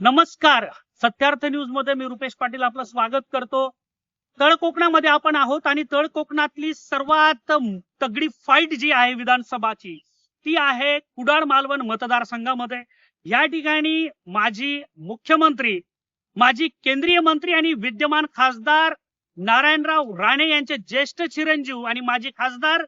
नमस्कार. सत्यार्थ न्यूजमध्ये मी रुपेश पाटील आपलं स्वागत करतो. तळ कोकणामध्ये आपण आहोत आणि तळ कोकणातली सर्वात तगडी फाईट जी आहे विधानसभाची ती आहे कुडाळ मालवण मतदारसंघामध्ये. या ठिकाणी माजी मुख्यमंत्री माजी केंद्रीय मंत्री आणि विद्यमान खासदार नारायणराव राणे यांचे ज्येष्ठ चिरंजीव आणि माजी खासदार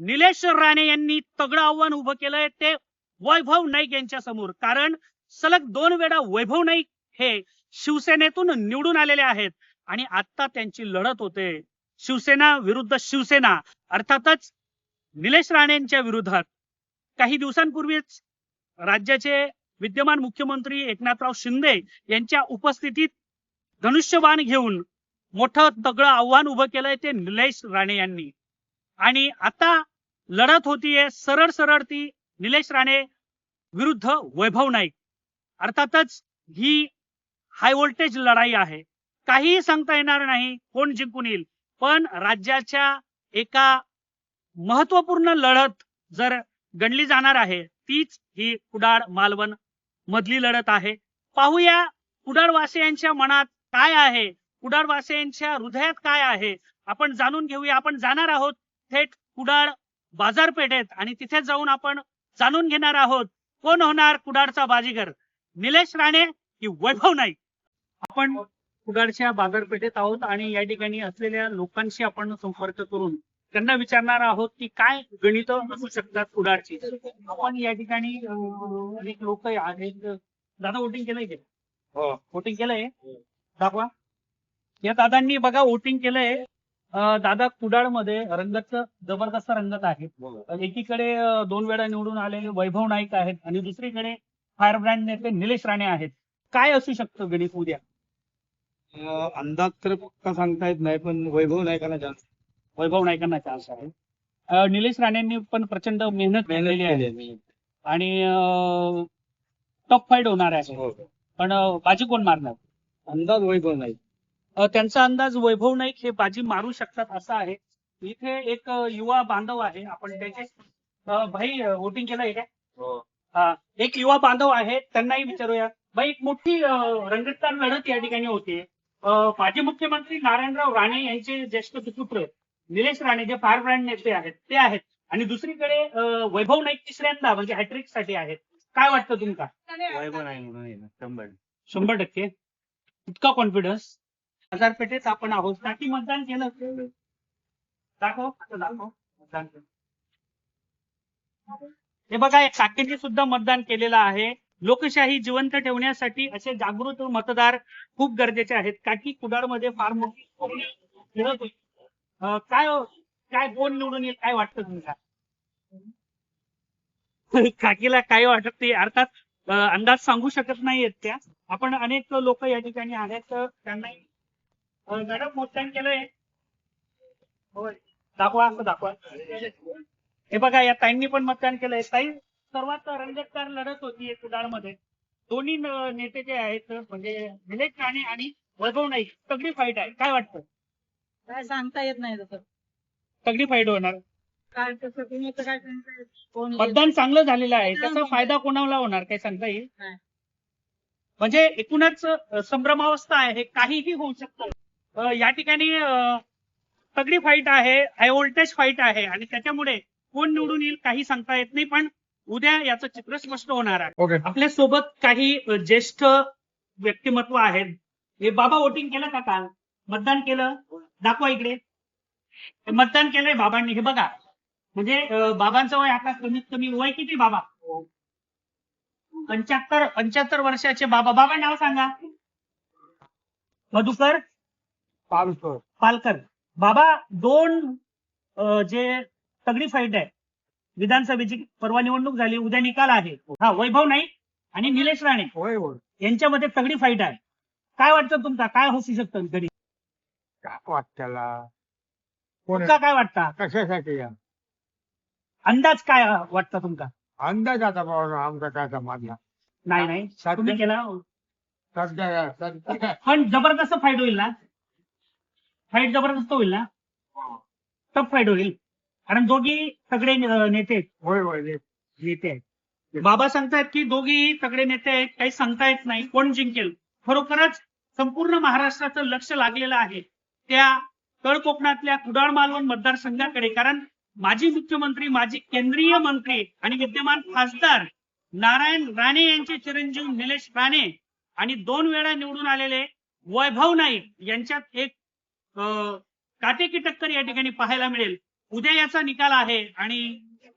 निलेश राणे यांनी तगडं आव्हान उभं केलंय. ते वैभव नाईक यांच्या समोर. कारण सलग दोन वेळा वैभव नाईक हे शिवसेनेतून निवडून आलेले आहेत. आणि आता त्यांची लढत होते. शिवसेना विरुद्ध शिवसेना अर्थातच निलेश राणेंच्या विरोधात. काही दिवसांपूर्वीच राज्याचे विद्यमान मुख्यमंत्री एकनाथराव शिंदे यांच्या उपस्थितीत धनुष्यबाण घेऊन मोठं तगडं आव्हान उभं केलंय ते निलेश राणे यांनी. आणि आता लढत होतीये सरळ सरळ ती निलेश राणे विरुद्ध वैभव नाईक. अर्थातच ही हाय व्होल्टेज लढाई आहे. काहीही सांगता येणार नाही कोण जिंकून येईल. पण राज्याच्या एका महत्त्वपूर्ण लढत जर गणली जाणार आहे तीच ही कुडाळ मालवण मधली लढत आहे. पाहूया कुडाळवासियांच्या मनात काय आहे? कुडाळवासियांच्या हृदयात काय आहे? आपण जाणून घेऊया. आपण जाणार आहोत थेट कुडाळ बाजारपेठेत आणि तिथे जाऊन आपण जाणून घेणार आहोत कोण होणार कुडाळचा बाजीगर? निलेश राणे की वैभव नाईक. आपण कुडाळच्या बाजारपेठेत आहोत आणि या ठिकाणी असलेल्या लोकांशी आपण संपर्क करून त्यांना विचारणार आहोत की काय गणित असू शकतात कुडाळची आपण या ठिकाणी अनेक लोक आहेत. दादा वोटिंग केलंय की? वोटिंग केलंय? दाखवा. या दादांनी बघा वोटिंग केलंय. दादा कुडाळमध्ये रंगत जबरदस्त रंगत आहे. एकीकडे अं, दोन वेळा निवडून आलेले वैभव नाईक आहेत आणि दुसरीकडे फायर ब्रँड नेते निलेश राणे आहेत. काय असू शकतं गणित उद्या? अंदाज तर पक्का सांगता येत नाही पण वैभव नायकाला जास्त वैभव नाईकांना चान्स आहे. निलेश राणेंनी पण प्रचंड मेहनत केलेली आहे. आणि टफ फाईट होणार आहे. हो. पण बाजी कोण मारणार? अंदाज वैभव अं, त्यांचा अंदाज वैभव नाईक हे बाजी मारू शकतात असा आहे. इथे एक युवा बांधव आहे. आपण त्याचे भाई वोटिंग केलंय का हा. एक युवा बांधव आहे त्यांनाही विचारूया. भाई एक मोठी रंगतदार लढत या ठिकाणी होते. माजी मुख्यमंत्री नारायणराव राणे यांचे ज्येष्ठ सुपुत्र निलेश राणे जे फायर ब्रँड नेते आहेत ते आहेत. आणि दुसरीकडे वैभव नाईक तिसऱ्यांदा म्हणजे हॅट्रिकसाठी आहेत. काय वाटतं तुमका? वैभव नाही म्हणून शंभर. शंभर टक्के. इतका कॉन्फिडन्स बाजारपेठेत आपण आहोत. काकी मतदान केलं. दाखव आता दाखव. मतदान केलं. हे बघा या काकींनी सुद्धा मतदान केलेलं आहे. लोकशाही जिवंत ठेवण्यासाठी असे जागृत मतदार खूप गरजेचे आहेत. काकी कुडाळमध्ये फार मोठी काय हो, काय कोण निवडून येईल काय वाटतं तुमका काकीला काय वाटत ते अर्थात अंदाज सांगू शकत नाहीयेत त्या. आपण अनेक लोक या ठिकाणी आहेत त्यांना त्यांनाही मॅडम मतदान केलंय. होय. दाखवा असं दाखवा. हे बघा या ताईंनी पण मतदान केलंय. ताई सर्वात रंजकदार लढत होती कुडाळमध्ये दोन्ही न- नेते जे आहेत म्हणजे निलेश राणे आणि वैभव नाईक तगडी फाईट आहे. काय वाटतं? काय सांगता येत नाही तसं. तगडी फाईट होणार. काय तसं कुणाचं काय सांगता येत कोण येईल? मतदान चांगलं झालेलं आहे. त्याचा फायदा कोणाला होणार? काय सांगता येईल? नाही. म्हणजे एकूणच अ, संभ्रमावस्था आहे. काहीही होऊ शकतं. अ, या ठिकाणी अ, तगडी फाईट आहे. हाय व्होल्टेज फाईट आहे. आणि त्याच्यामुळे कोण निवडून येईल काही सांगता येत नाही पण उद्या याचं चित्र स्पष्ट होणार आहे. ओके आपल्यासोबत काही ज्येष्ठ व्यक्तिमत्व आहेत. हे बाबा वोटिंग केलं का काल? मतदान केलं? दाखवा इकडे. मतदान केलंय बाबांनी. हे बघा. म्हणजे बाबांचं वय आता कमीत कमी वय किती बाबा? पंच्याहत्तर पंच्याहत्तर वर्षाचे बाबा. बाबा नाव सांगा. मधुकर? पालसर पालकर. बाबा दोन जे तगडी फाईट आहे. विधानसभेची परवा निवडणूक झाली उद्या निकाल आहे. हा वैभव नाही आणि निलेश राणे होय होय. यांच्यामध्ये तगडी फाईट आहे. काय वाटतं तुमचा? काय होऊ शकतं घडी काय कोण तुमचा काय वाटतं? कशासाठी या? अंदाज काय वाटतं तुमचा? अंदाज आता बाबा आमचा काय समाजला नाही नाही. तुम्ही सध्या केला? सध्या सध्या पण जबरदस्त फाईट होईल ना? फाईट जबरदस्त होईल ना? टफ फाईट होईल. कारण दोघी सगळे नेते आहेत. होय होय नेते आहेत. बाबा सांगतायत की दोघेही तगडे नेते आहेत काही सांगता येत नाही. कोण जिंकेल? खरोखरच संपूर्ण महाराष्ट्राचं लक्ष लागलेलं आहे त्या तळ कोकणातल्या कुडाळ मालवण मतदारसंघाकडे. कारण माजी मुख्यमंत्री माजी केंद्रीय मंत्री आणि विद्यमान खासदार नारायण राणे यांचे चिरंजीव निलेश राणे आणि दोन वेळा निवडून आलेले वैभव नाईक यांच्यात एक अं, काटेकी टक्कर या ठिकाणी पाहायला मिळेल. उद्या याचा निकाल आहे आणि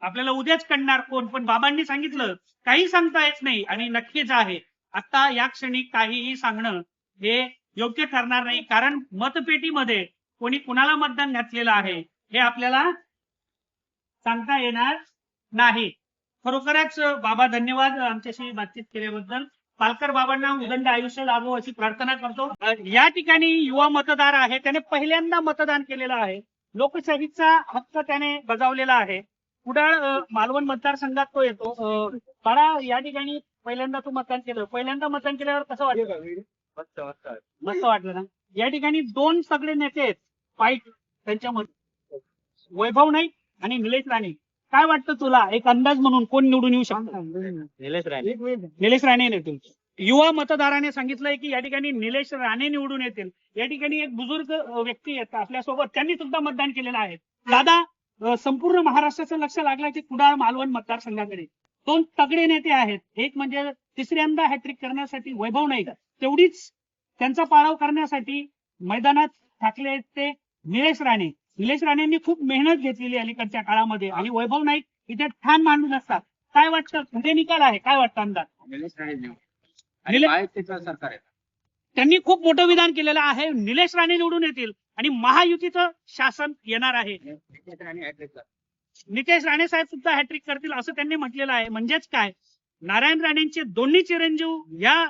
आपल्याला उद्याच कळणार कोण. पण बाबांनी सांगितलं काही सांगता येत नाही आणि नक्कीच आहे. आता या क्षणी काहीही सांगणं हे योग्य ठरणार नाही कारण मतपेटीमध्ये कोणी कुणाला मतदान घातलेलं आहे हे आपल्याला सांगता येणार नाही. खरोखरच बाबा धन्यवाद आमच्याशी बातचीत केल्याबद्दल. पालकर बाबांना उदंड आयुष्य लाभो अशी प्रार्थना करतो. या ठिकाणी युवा मतदार आहे त्याने पहिल्यांदा मतदान केलेलं आहे. लोकशाहीचा हक्क त्याने बजावलेला आहे. कुडाळ मालवण मतदारसंघात तो येतो. बाळा या ठिकाणी पहिल्यांदा तू मतदान केलं. पहिल्यांदा मतदान केल्यावर कसं वाटलं मस्त मस्त मस्त वाटलं ना? या ठिकाणी दोन सगळे नेते आहेत. फाईट त्यांच्यामध्ये. वैभव नाईक आणि निलेश राणे. काय वाटतं तुला? एक अंदाज म्हणून कोण निवडून येऊ शकतो? निलेश राणे. निलेश राणे येतील युवा मतदाराने सांगितलंय की या ठिकाणी निलेश राणे निवडून येतील. या ठिकाणी एक बुजुर्ग व्यक्ती येतात आपल्यासोबत. त्यांनी सुद्धा मतदान केलेलं आहे. दादा संपूर्ण महाराष्ट्राचं लक्ष लागलं की कुडाळ मालवण मतदारसंघाकडे. दोन तगडे नेते आहेत. एक म्हणजे तिसऱ्यांदा हॅट्रिक करण्यासाठी वैभव नाईक. तेवढीच त्यांचा पाळाव करण्यासाठी मैदानात ठाकले ते निलेश राणे. निलेश राणेंनी खूप मेहनत घेतलेली अलीकडच्या काळामध्ये. आणि वैभव नाईक इथे ठाण मांडून असतात. काय वाटतं? कुठे निकाल आहे. काय वाटतं अंदाज? सरकार आहे? त्यांनी खूप मोठं विधान केलेलं आहे. निलेश राणे निवडून येतील आणि महायुतीचं शासन येणार आहे. राणे. नितेश राणे साहेब सुद्धा हॅट्रिक करतील असं त्यांनी म्हटलेलं आहे. म्हणजेच काय? नारायण राणेंचे दोन्ही चिरंजीव या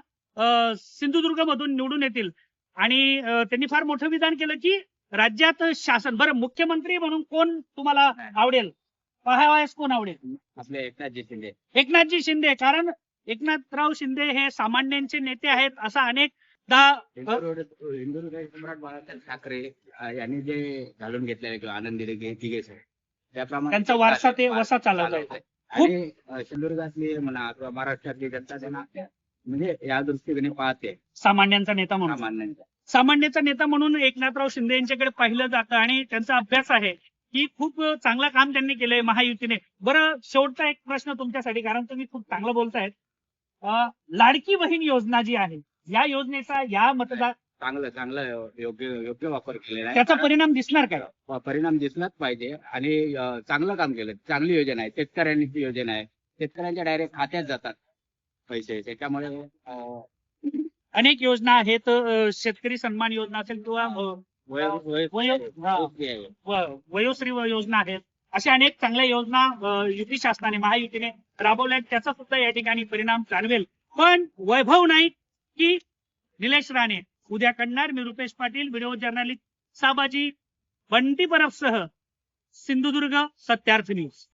सिंधुदुर्ग मधून निवडून येतील. आणि अं, त्यांनी फार मोठं विधान केलं की राज्यात शासन. बरं मुख्यमंत्री म्हणून कोण तुम्हाला आवडेल? पहावायस कोण आवडेल? आपले एकनाथजी शिंदे. एकनाथजी शिंदे. कारण एकनाथराव शिंदे हे सामान्यांचे नेते आहेत असा अनेक बाळासाहेब ठाकरे यांनी जे घालून घेतलेले किंवा आनंद दिले तिघे त्याप्रमाणे त्यांचा वारसा ते वसा आहे. आणि सिंधुदुर्गातली म्हणा किंवा महाराष्ट्रातली जनता त्यांना म्हणजे या दृष्टीने पाहते. सामान्यांचा नेता म्हणून. सामान्यांचा. सामान्याचा नेता म्हणून एकनाथराव शिंदे यांच्याकडे पाहिलं जातं आणि त्यांचा अभ्यास आहे. की खूप चांगलं काम त्यांनी केलंय महायुतीने. बरं शेवटचा एक प्रश्न तुमच्यासाठी कारण तुम्ही खूप चांगलं बोलतायत. लाडकी बहीण योजना जी आहे या योजनेचा या मतदार चांगलं चांगलं योग्य योग्य वापर केलेला आहे. त्याचा परिणाम दिसणार काय? प- परिणाम दिसलाच पाहिजे. आणि अं, चांगलं काम केलं. चांगली योजना आहे. शेतकऱ्यांची योजना आहे. शेतकऱ्यांच्या डायरेक्ट खात्यात जातात पैसे. त्याच्यामुळे अं, अनेक योजना आहेत. अं, शेतकरी सन्मान योजना असेल किंवा अं, वय- वय- वय- हा. ओके. आहे. व- वयोश्री योजना आहेत. अशा अनेक चांगल्या योजना युती शासनाने महायुतीने राबवल्या त्याचा सुद्धा या ठिकाणी परिणाम जाणवेल. पण वैभव नाही की निलेश राणे उद्या करणार मी रुपेश पाटील व्हिडिओ जर्नलिस्ट साबाजी बंटी परबसह सिंधुदुर्ग सत्यार्थ न्यूज.